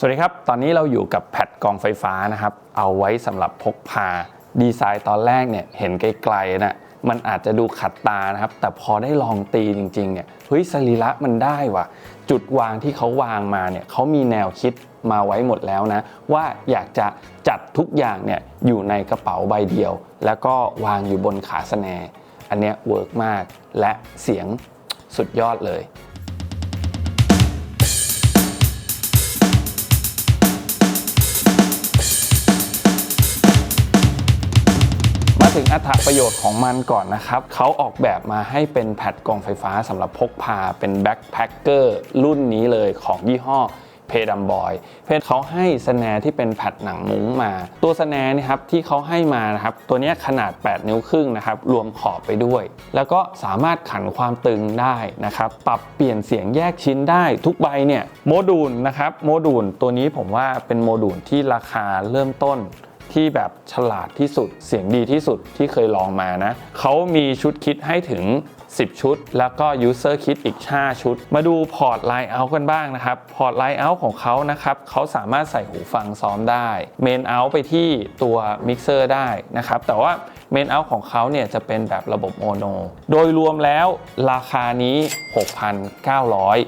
สวัสดีครับ ตอนนี้เราอยู่กับแพดกองไฟฟ้านะครับ เอาไว้สำหรับพกพา ดีไซน์ตอนแรกเนี่ยเห็นไกลๆนะมันอาจจะดูขัดตานะครับ แต่พอได้ลองตีจริงๆเนี่ย เฮ้ยสรีระมันได้ว่ะ จุดวางที่เขาวางมาเนี่ยเขามีแนวคิดมาไว้หมดแล้วนะ ว่าอยากจะจัดทุกอย่างเนี่ยอยู่ในกระเป๋าใบเดียว แล้วก็วางอยู่บนขาสแน อันเนี้ยเวิร์กมากและเสียงสุดยอดเลย ถึงอัตประโยชน์ของมันก่อนนะครับเขาออกแบบมาให้เป็นแพดกองไฟฟ้าสำหรับพกพาเป็นแบ็คแพคเกอร์รุ่นนี้เลยของยี่ห้อเพดัมบอย เพจเขาให้สแนร์ที่เป็นแผ่นหนังมุ้งมา ตัวสแนร์นี่ครับที่เขาให้มานะครับตัวนี้ขนาด 8 นิ้วครึ่งนะครับรวมขอบไปด้วย แล้วก็สามารถขันความตึงได้นะครับปรับเปลี่ยนเสียงแยกชิ้นได้ทุกใบเนี่ยโมดูลนะครับโมดูลตัวนี้ผมว่าเป็นโมดูลที่ราคาเริ่มต้น ที่แบบฉลาดที่สุด เสียงดีที่สุดที่เคยลองมานะ เขามีชุดคิดให้ถึง 10 ชุด แล้วก็ User Kit อีก 5 ชุด มาดูพอร์ต Line Out กันบ้างนะครับ พอร์ต Line Out ของเขานะครับเขาสามารถใส่หูฟังซ้อมได้ Main Out ไปที่ตัว Mixer ได้นะครับ แต่ว่า Main Out ของเขาเนี่ยจะเป็นแบบระบบโมโน โดยรวมแล้วราคานี้ 6,900